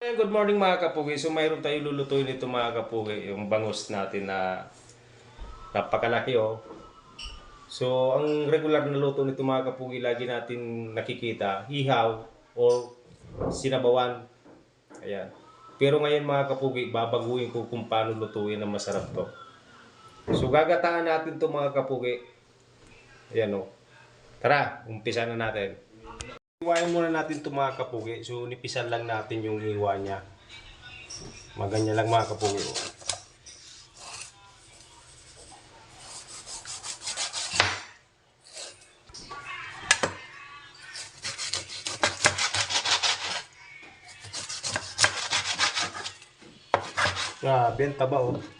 Ayan, Good morning mga kapugi. So mayroon tayo lulutuin nito mga kapugi, yung bangus natin na napakalaki oh. So ang regular na luto nito mga kapugi, lagi natin nakikita, hihaw o sinabawan. Ayan. Pero ngayon mga kapugi, babaguhin ko kung paano lutuin na masarap to. So gagataan natin to mga kapugi. Ayan oh. Tara, umpisa na natin. Iwain muna natin ito mga kapugi. So, nipisan lang natin yung iwa niya. Maganya lang mga kapugi. Grabe, ang taba oh.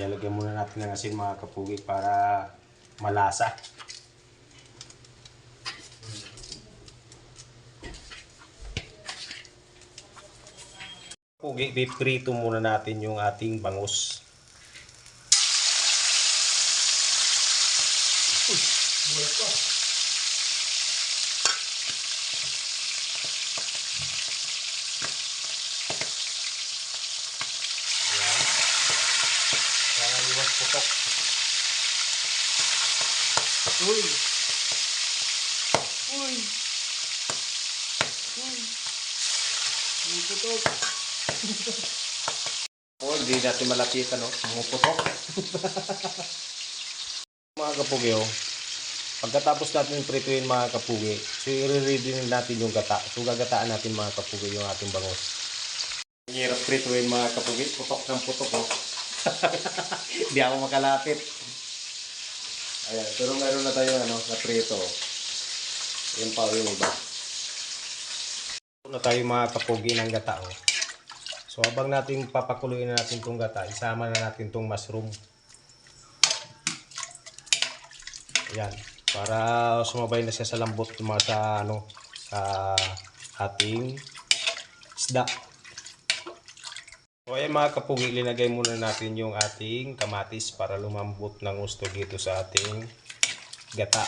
Ilalagyan muna natin ng asin mga kapugi para malasa. Kapugi, piprito muna natin yung ating bangus. Ayan. Para iwas putok. Uy! Uy! Uy! Uy, putok! oh, hindi natin malapitan, no? Mga putok. mga kapugi, oh. Pagkatapos natin prituin mga kapugi, so i-ready natin yung gata. So gagataan natin mga kapugi yung ating bangus. Ang hirap prituin mga kapugi, putok ng putok, oh. Hindi ako makalapit. Ayan, pero meron na tayo ano, na prito. Yan pa yung iba. Na tayo mga kapugi ng gata. Oh. So habang natin papakuluin na natin itong gata, isama na natin itong mushroom. Ayan, para sumabay na siya sa lambot mga sa ano sa ating isda. So ayan mga kapugi, linagay muna natin yung ating kamatis para lumambot ng gusto dito sa ating gata.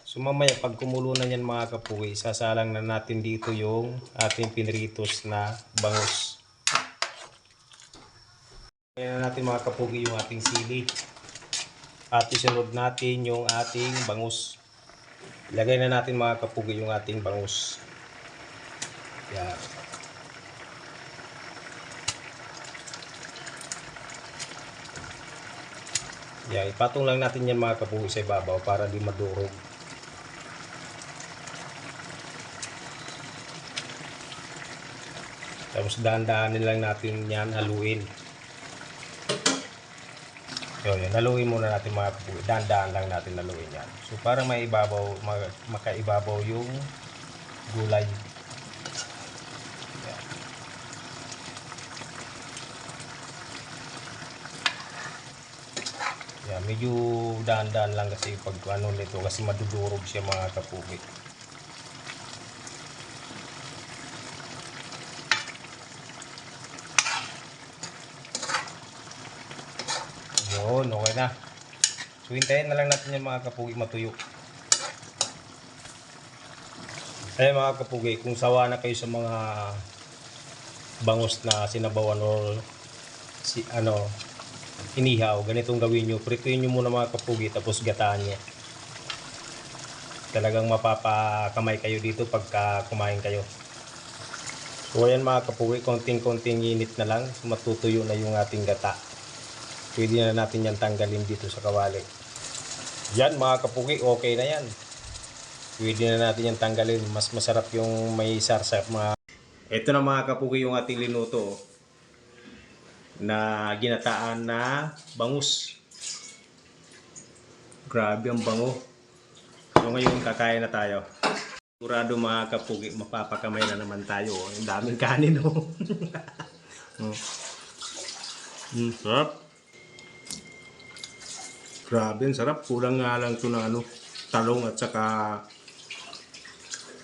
So mamaya pag kumulo na yan mga kapugi, sasalang na natin dito yung ating pinritos na bangus. Ayan na natin mga kapugi yung ating sili. At isunod natin yung ating bangus. Ilagay na natin mga kapugi yung ating bangus. Yan. Yan, ipatong lang natin yan mga kapugi sa ibabaw para di madurog. Tapos dahan-dahanin lang natin yan haluin. Yun, yun. Haluin muna natin mga kapugi. Dahan-dahan lang natin haluin yan. So para may ibabaw, ma- makaibabaw yung gulay. Yan, medyo dahan-dahan lang kasi pag ano nito kasi madudurog siya mga kapugi. Yun, okay na. So, hintayin na lang natin yung mga kapugi matuyo. Eh mga kapugi, kung sawa na kayo sa mga bangus na sinabawan or si, ano, inihaw, ganitong gawin nyo. Prituin nyo muna mga kapugi tapos gataan niya. Talagang mapapakamay kayo dito pagka kumain kayo. So ayan mga kapugi, konting-konting init na lang. Matutuyo na yung ating gata. Pwede na natin yan tanggalin dito sa kawali. Yan mga kapugi, okay na yan. Pwede na natin yan tanggalin. Mas masarap yung may sarsap mga... Ito na mga kapugi yung ating linuto. Na ginataan na bangus. Grabe ang bango. So ngayon kakain na tayo. Sigurado mga kapugi, mapapakamay na naman tayo. oh. Ang daming kanin oh. mm. Mm, sarap. Grabe, ang sarap. Kulang nga lang ito na ano, talong at saka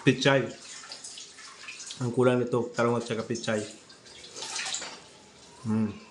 pichay. Ang kulang nito, talong at saka pichay. Mm.